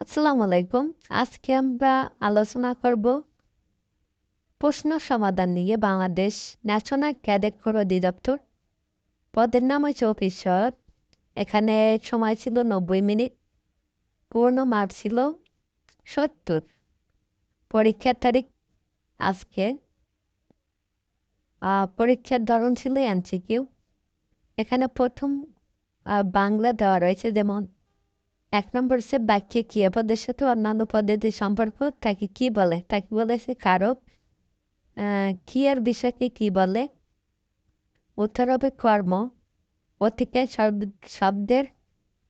আসসালামু আলাইকুম আজকে আমরা আলোচনা করব প্রশ্ন সমাধান নিয়ে বাংলাদেশ ন্যাশনাল ক্যাডেট কোর অধিদপ্তর পদের নাম হচ্ছে অফিসার এখানে সময় ছিল নব্বই মিনিট পূর্ণ মার্ক ছিল সত্তর পরীক্ষার তারিখ আজকে পরীক্ষার ধরন ছিল এনসিকিউ এখানে প্রথম বাংলা দেওয়া রয়েছে যেমন এক নম্বর সে বাক্যে ক্রিয়াপদের সাথে অন্যান্য পদ্ধতির সম্পর্ক, তাকে কি বলে? তাকে বলেছে কারক ক্রিয়ার বিষয়কে কি বলে? উত্তর হবে কর্ম। ও শব্দের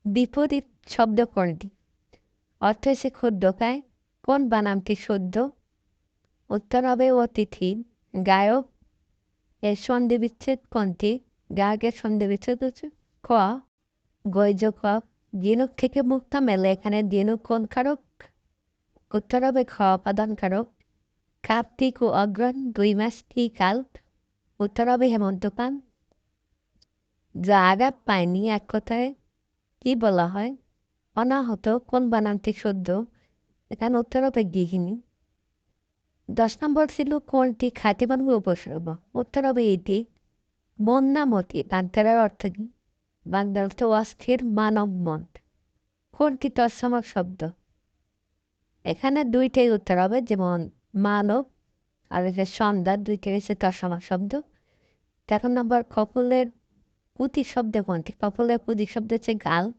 বিপরীত শব্দ কোনটি? অর্থ এসে ক্ষুদ্রকায় কোন বানামটি শুদ্ধ? উত্তর হবে অতিথি। গায়ক। এর সন্ধি বিচ্ছেদ কোনটি? গায়কের সন্ধি বিচ্ছেদ হচ্ছে ক। গৈজ দিনুক থেকে মুক্তা মেলে এখানে দিনুক কোন কারক উত্তর হবে খ অপাদান কারক কার্তিক ও অগ্রণ দুই মাস কি কাল উত্তর হবে হেমন্তকাল যা আঘাত পায়নি এক কথায় কি বলা হয় অনাহত কোন বানানটি সদ্য এখানে উত্তর হবে গৃহিণী দশ নম্বর ছিল কোনটি খাতিবানু উপসর্গ উত্তর হবে এটি মন্নামতি তান্তারার অর্থ কি বাংলা অর্থ অস্থির মানব মন কোনটি তৎসমাক শব্দ। এখানে দুইটাই উত্তর হবে, যেমন মানব আর হচ্ছে সন্ধ্যা, দুইটাই হচ্ছে তৎসমাক শব্দ। তেরো নম্বর, কপলের পুঁতি শব্দ কোনটি? কপলের পুঁতি শব্দ হচ্ছে গাল।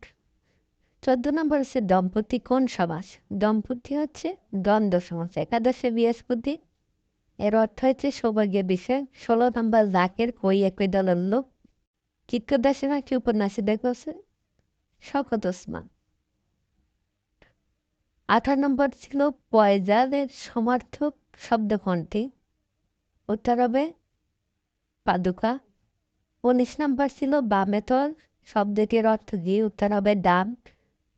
চোদ্দ নম্বর হচ্ছে দম্পতি, কোন সমাস? দম্পতি হচ্ছে দ্বন্দ্ব সমাস, একাদশে বৃহস্পতি। এর অর্থ হচ্ছে সৌভাগ্যের বিষয়। ষোলো নম্বর জাকের কই একই দলের লোক? নাকি উপন্যাসে দেখছে শকত ওসমান। আঠারো নম্বর ছিল পয়জাদের সমার্থক শব্দ কোনটি উত্তর হবে পাদুকা। উনিশ নম্বর ছিল বামেতর শব্দটির অর্থ কি? উত্তর হবে ডান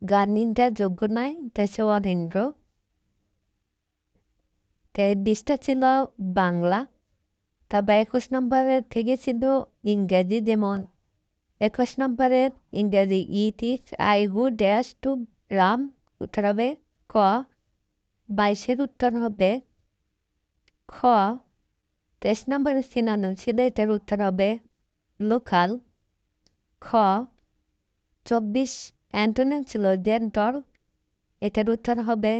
গানিনটা যোগ্য নয় দেশে অনিন্দ্র। বিশটা ছিল বাংলা। তারপর একুশ নম্বরের থেকে ছিল ইংরেজি যেমন একুশ নম্বরের ইংরেজি it is I who dash to Ram উত্তর হবে ক, বাইশের উত্তর হবে খ, তেইশ নম্বরের সিনানম ছিল এটার উত্তর হবে লোকাল খ, চব্বিশ অ্যান্টোনিম ছিল ডেন্টর, এটার উত্তর হবে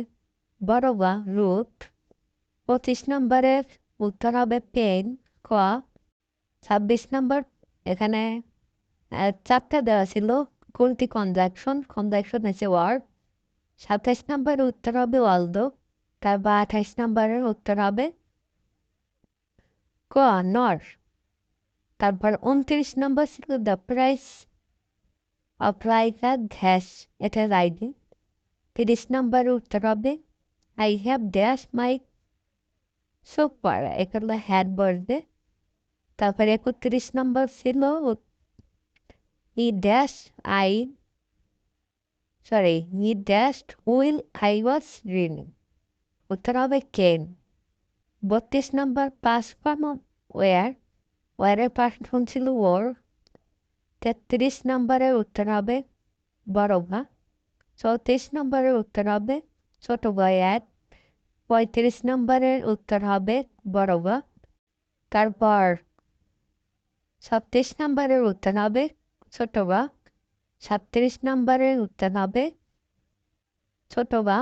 বড়বা রুট, পঁচিশ নম্বরের উত্তর হবে পেন ক, ছাব্বিশ নম্বর এখানে চারটা দেওয়া ছিল কোনটি কনজাকশন কনজাকশন হচ্ছে ওয়ার্ড সাতাইশ নম্বরের উত্তর হবে অলদো তারপর আঠাইশ নম্বরের উত্তর হবে ক নর তারপর উনত্রিশ নম্বর ছিল দ্য প্রাইস অফ ঘ্যাস এটা রাইডিং তিরিশ নম্বরের উত্তর হবে I have dash my super এগুলো হ্যাড বলবে তারপর একত্রিশ নম্বর ছিল ই dash I sorry E dash will I was reading উত্তর হবে কেন বত্রিশ নম্বর পাস ফর্ম ওয়ার ওয়ারের পাশ ছিল ওর তেত্রিশ নম্বরের উত্তর হবে বড় ভা চৌত্রিশ নম্বরের উত্তর হবে ছোট এক পঁয়ত্রিশ নম্বরের উত্তর হবে বড় ভা তারপর ছত্রিশ নম্বরের উত্তর হবে ছোট বা, সাতত্রিশ নম্বরের উত্তর হবে ছোট বা,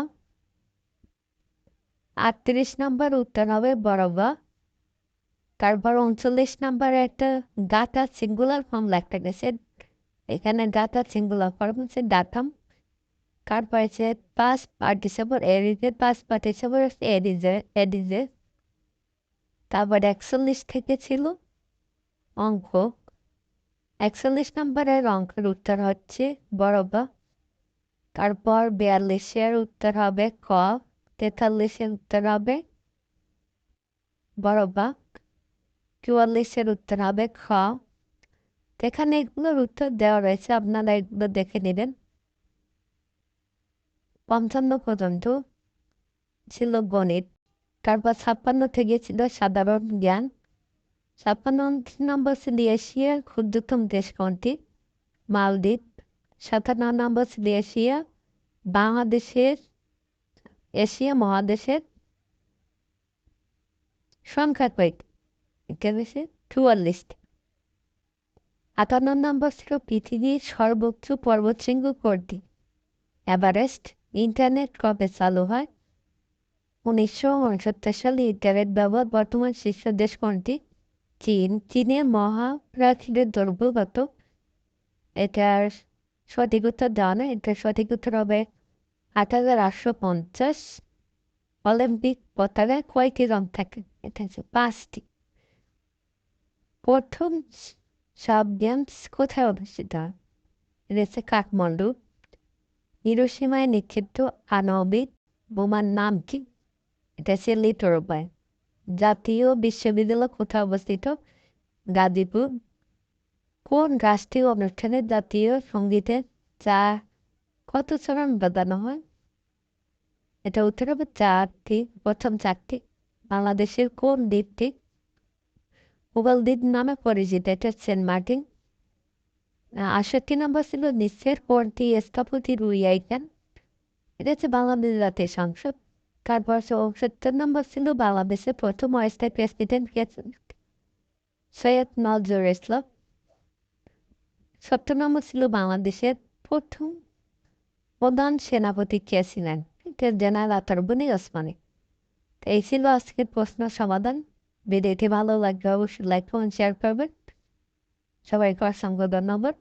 আটত্রিশ নম্বর উত্তর হবে বড় বা। তারপর উনচল্লিশ নম্বরে একটা গাটা সিঙ্গুলার ফর্ম লেখা গেছে। এখানে গাটা সিঙ্গুলার ফর্ম হচ্ছে ডাটাম তারপর হচ্ছে পাস পার্টিসিপল এরিজে পাস পার্টিসিপল এরিজে এডিজে তারপর একচল্লিশ থেকে ছিল অঙ্ক। একচল্লিশ নম্বরের অঙ্কের উত্তর হচ্ছে বড়বা তারপর বিয়াল্লিশের উত্তর হবে ক, তেতাল্লিশের উত্তর হবে বড়বা চুয়াল্লিশের উত্তর হবে খ। এখানে এগুলোর উত্তর দেওয়া রয়েছে, আপনারা এগুলো দেখে নেবেন। পঞ্চান্ন পর্যন্ত ছিল গণিত, তারপর ছাপ্পান্ন থেকে ছিল সাধারণ জ্ঞান। ছাপ্পান্ন নম্বর ছিল এশিয়ার ক্ষুদ্রতম দেশ কোনটি? মালদ্বীপ। সাতান্ন নম্বর ছিল এশিয়া, বাংলাদেশের, এশিয়া মহাদেশের সংখ্যা কয়টি কেমেছে চুয়াল্লিশটি আটান্ন নম্বর ছিল পৃথিবীর সর্বোচ্চ পর্বতশৃঙ্গ কোনটি? এভারেস্ট। ইন্টারনেট কবে চালু হয়? উনিশশো উনসত্তর সালে ইন্টারনেট ব্যবহার বর্তমান শীর্ষ দেশ কোনটি? চীন, চীনের মহাপ্রাচীরের দৈর্ঘ্য কত এটার সঠিক উত্তর দেওয়া এটার সঠিক উত্তর হবে আট হাজার আটশো পঞ্চাশ অলিম্পিক পতাকায় কয়টি রং থাকে? এটা হচ্ছে পাঁচটি। প্রথম সাব গেমস কোথায় হয় এটা হচ্ছে কাঠমান্ডু। হিরোসীমায় নিক্ষিপ্ত আণবিক বোমার নাম কি? এটা হচ্ছে লিটোরোপায় জাতীয় বিশ্ববিদ্যালয় কোথায় অবস্থিত? গাজীপুর। কোন রাষ্ট্রীয় অনুষ্ঠানে জাতীয় সঙ্গীতের চা, কত চরণ বাজানো হয়? এটা উত্তর হবে চারটি। প্রথম চারটি। বাংলাদেশের কোন দ্বীপটি? উগল দ্বীপ নামে পরিচিত। এটা সেন্ট মার্টিন। আষট্টি নম্বর ছিল নিশ্চয়ের কোনটি? স্থপতি রুইয়াইকান এটা হচ্ছে বাংলাদেশ জাতীয় সংসদ। ছিল বাংলাদেশের প্রথম অস্থায়ী প্রেসিডেন্ট কে সৈয়দ নজরুল ইসলাম। সত্তর নম্বর ছিল বাংলাদেশের প্রথম প্রধান সেনাপতি কে ছিলেন? জেনারেল আতারবনি ওসমানী। তো এই ছিল আজকের প্রশ্ন সমাধান। ভিডিওটি ভালো লাগবে অবশ্যই লাইক করুন শেয়ার করবেন। সবাইকে অসংখ্য ধন্যবাদ।